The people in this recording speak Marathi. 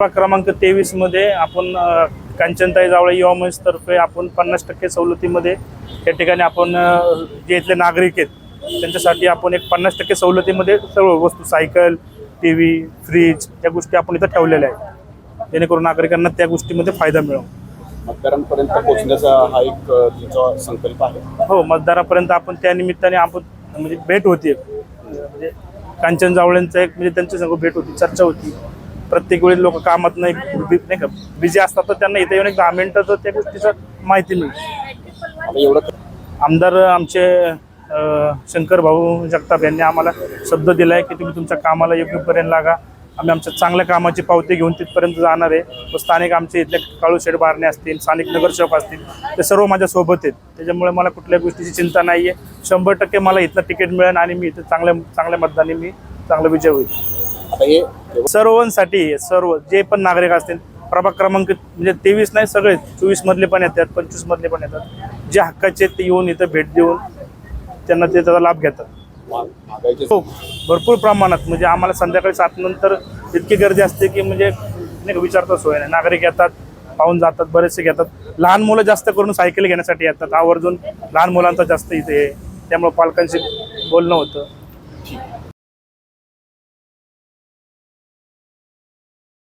क्रमांक तेवीसमध्ये आपण कांचनताई जावळे युवा मंचतर्फे आपण पन्नास टक्के सवलतीमध्ये या ठिकाणी आपण जे इथले नागरिक आहेत त्यांच्यासाठी आपण एक पन्नास टक्के सवलतीमध्ये सर्व वस्तू सायकल टी व्ही फ्रीज या गोष्टी आपण इथं ठेवलेल्या आहेत. जेणेकरून नागरिकांना त्या गोष्टीमध्ये फायदा मिळो मतदारांपर्यंत पोहोचण्याचा हा एक तुमचा संकल्प आहे? हो मतदारापर्यंत आपण त्या निमित्ताने आपण म्हणजे भेट होती म्हणजे कांचन जावळेंचं एक म्हणजे त्यांच्या भेट होती चर्चा होती. प्रत्येक वेळी लोक कामात नाही बि- नाही का? बिझी असतात तर त्यांना इथे येऊन एक दहा मिनिटं तर त्या गोष्टीचं माहिती मिळते एवढं आमदार आमचे शंकर भाऊ जगताप यांनी आम्हाला शब्द दिला आहे की तुम्ही तुमच्या कामाला योग्यपर्यंत लागा. आम्ही आमच्या चांगल्या कामाची पावती घेऊन तिथपर्यंत जाणार आहे. व स्थानिक आमचे इथले काळूशेठ बारणे असतील स्थानिक नगरसेवक असतील ते सर्व माझ्या सोबत आहेत. त्याच्यामुळे मला कुठल्या गोष्टीची चिंता नाही आहे शंभर टक्के मला इथलं तिकीट मिळेल आणि मी इथे चांगल्या चांगल्या मतदानी मी चांगला विजय होईल. आता हे सर्वांसाठी सर्व जे पण नागरिक असतील प्रभाग क्रमांक म्हणजे तेवीस नाही सगळे चोवीस मधले पण येतात पंचवीस मधले पण येतात. जे हक्काचे आहेत ते येऊन इथं भेट देऊन त्यांना ते त्याचा लाभ घेतात. हो भरपूर प्रमाणात. म्हणजे आम्हाला संध्याकाळी सात नंतर इतकी गर्दी असते की म्हणजे नाही विचारता सोय नाही. नागरिक येतात पाहून जातात बरेचसे घेतात. लहान मुलं जास्त करून सायकल घेण्यासाठी येतात. आवर्जून लहान मुलांचा जास्त इथे. त्यामुळे पालकांशी बोलणं होतं.